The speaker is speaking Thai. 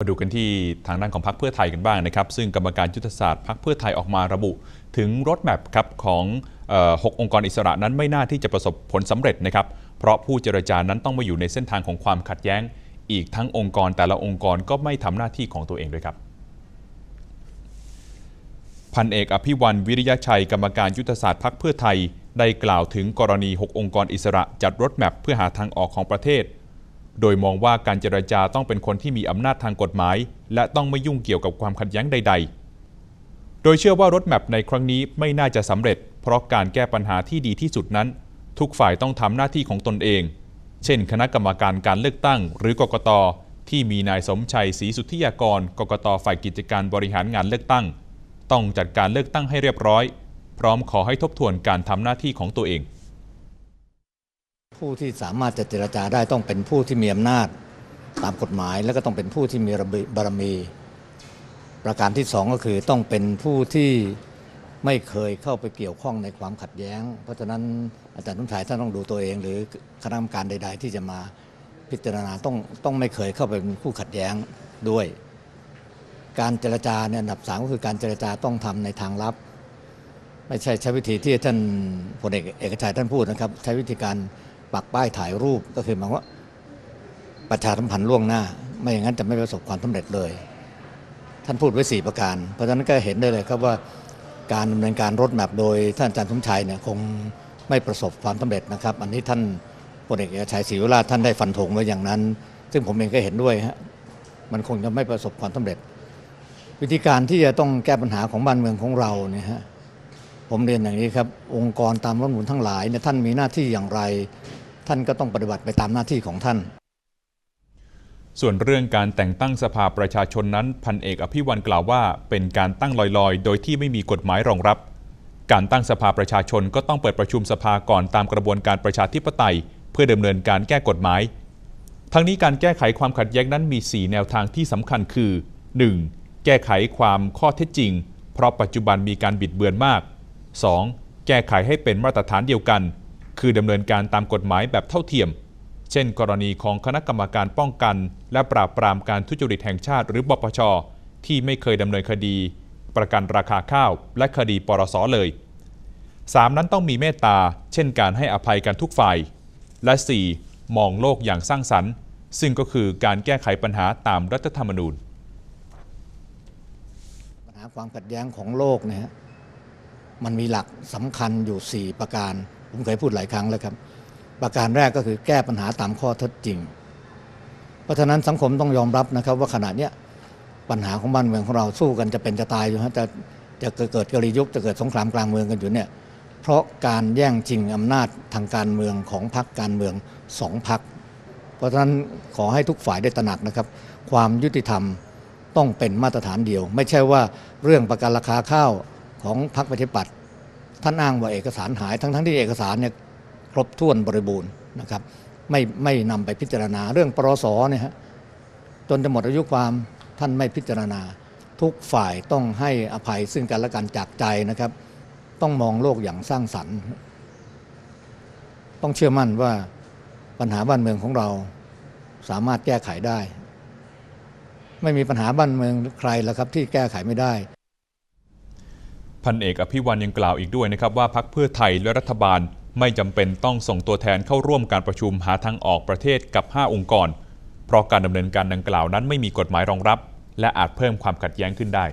มาดูกันที่ทางด้านของพรรคเพื่อไทยกันบ้างนะครับ ซึ่งกรรมการยุทธศาสตร์พรรคเพื่อไทยออกมาระบุ ถึงรถแมพครับของเอ่อหกองค์กรอิสระนั้นไม่น่าที่จะประสบผลสำเร็จนะครับ เพราะผู้เจรจานั้นต้องมาอยู่ในเส้นทางของความขัดแย้ง อีกทั้งองค์กรแต่ละองค์กรก็ไม่ทำหน้าที่ของตัวเองด้วยครับพันเอกอภิวันวิริยะชัย กรรมการยุทธศาสตร์พรรคเพื่อไทยได้กล่าวถึงกรณี 6 องค์กรอิสระจัดรถแมพเพื่อหาทางออกของประเทศ โดยมองว่าการเจรจาต้องเป็นคนที่มีอำนาจทางกฎหมาย และต้องไม่ยุ่งเกี่ยวกับความขัดแย้งใด ๆ โดยเชื่อว่ารถแมพในครั้งนี้ไม่น่าจะสำเร็จ เพราะการแก้ปัญหาที่ดีที่สุดนั้น ทุกฝ่ายต้องทำหน้าที่ของตนเอง เช่น คณะกรรมการการเลือกตั้ง หรือกกตที่มีนายสมชัยศรีสุทธิยากร กกตฝ่ายกิจการบริหารงานเลือกตั้ง ต้องจัดการเลือกตั้งให้เรียบร้อย พร้อมขอให้ทบทวนการทำหน้าที่ของตัวเอง ผู้ที่สามารถจะเจรจาได้ต้องเป็นผู้ที่มีอำนาจตามกฎหมาย แล้วก็ต้องเป็นผู้ที่มีระเบียบารมี ประการที่สองก็คือต้องเป็นผู้ที่ไม่เคยเข้าไปเกี่ยวข้องในความขัดแย้ง เพราะฉะนั้นอาจารย์นุ่นชายท่านต้องดูตัวเอง หรือคณะกรรมการใด ๆ ที่จะมาพิจารณาต้องต้องไม่เคยเข้าไปเป็นผู้ขัดแย้งด้วย การเจรจาเนี่ยอันดับสามก็คือการเจรจาต้องทำในทางลับ ไม่ใช่ใช้วิธีที่ท่านพลเอกเอกชัยท่านพูดนะครับ ใช้วิธีการ ปักป้ายถ่ายรูปก็คือหมายว่าประชาสัมพันธ์ล่วงหน้า ไม่อย่างนั้นจะไม่ประสบความสำเร็จเลย ท่านพูดไว้ 4 ประการ เพราะฉะนั้นก็เห็นได้เลยครับว่าการดำเนินการรถแมพโดยท่านอาจารย์สมชัยเนี่ยคงไม่ประสบความสำเร็จนะครับ อันนี้ท่านพลเอกเอกชัยศรีวิราชท่านได้ฟันธงไว้อย่างนั้น ซึ่งผมเองก็เห็นด้วยฮะมันคงจะไม่ประสบความสำเร็จ วิธีการที่จะต้องแก้ปัญหาของบ้านเมืองของเราเนี่ยฮะผมเรียนอย่างนี้ครับ องค์กรตามรัฐมนูญทั้งหลายเนี่ยท่านมีหน้าที่อย่างไร ท่านก็ต้องปฏิบัติไปตามหน้าที่ของท่าน ส่วนเรื่องการแต่งตั้งสภาประชาชนนั้นพันเอกอภิวันกล่าวว่า เป็นการตั้งลอยๆ โดยที่ไม่มีกฎหมายรองรับ การตั้งสภาประชาชนก็ต้องเปิดประชุมสภาก่อนตามกระบวนการประชาธิปไตย เพื่อดำเนินการแก้กฎหมาย ทั้งนี้การแก้ไขความขัดแย้งนั้นมี 4 แนวทางที่สำคัญคือ 1. แก้ไขความข้อเท็จจริง เพราะปัจจุบันมีการบิดเบือนมาก 2. แก้ไขให้เป็นมาตรฐานเดียวกัน คือดำเนินการตามกฎหมายแบบเท่าเทียม เช่น กรณีของคณะกรรมการป้องกัน และปราบปรามการทุจริตแห่งชาติหรือปปช ที่ไม่เคยดำเนินคดี ประกันราคาข้าว และคดีปรสเลย 3. นั้นต้องมีเมตตา เช่นการให้อภัยกันทุกฝ่าย และ 4. มองโลกอย่างสร้างสรรค์ ซึ่งก็คือการแก้ไขปัญหาตามรัฐธรรมนูญปัญหาความขัดแย้งของโลกเนี่ยฮะมันมีหลักสำคัญอยู่ 4 ประการ ผมเคยพูดหลายครั้งแล้วครับ ประการแรกก็คือแก้ปัญหาตามข้อเท็จจริง เพราะฉะนั้นสังคมต้องยอมรับนะครับ ว่าขณะเนี้ยปัญหาของบ้านเมืองของเราสู้กันจะเป็นจะตายอยู่ฮะจะจะเกิดกรียุคจะเกิดสงครามกลางเมืองกันอยู่เนี่ยเพราะการแย่งชิงอำนาจทางการเมืองของพรรคการเมืองสองพรรคเพราะฉะนั้นขอให้ทุกฝ่ายได้ตระหนักนะครับ ความยุติธรรมต้องเป็นมาตรฐานเดียว ไม่ใช่ว่าเรื่องประกันราคาข้าวของพรรคประชาธิปัตย์ ท่านอ้างว่าเอกสารหาย ทั้งทั้งที่เอกสารเนี่ยครบถ้วนบริบูรณ์นะครับ ไม่ไม่นำไปพิจารณาเรื่องปรสเนี่ยฮะจนจะหมดอายุความท่านไม่พิจารณา ทุกฝ่ายต้องให้อภัยซึ่งกันและกันจากใจนะครับ ต้องมองโลกอย่างสร้างสรรค์ ต้องเชื่อมั่นว่าปัญหาบ้านเมืองของเราสามารถแก้ไขได้ ไม่มีปัญหาบ้านเมืองใครแล้วครับที่แก้ไขไม่ได้ พันเอกอภิวันยังกล่าวอีกด้วยนะครับว่าพักเพื่อไทยและรัฐบาลไม่จำเป็นต้องส่งตัวแทนเข้าร่วมการประชุมหาทางออกประเทศกับ 5 องค์กร เพราะการดำเนินการดังกล่าวนั้นไม่มีกฎหมายรองรับ และอาจเพิ่มความขัดแย้งขึ้นได้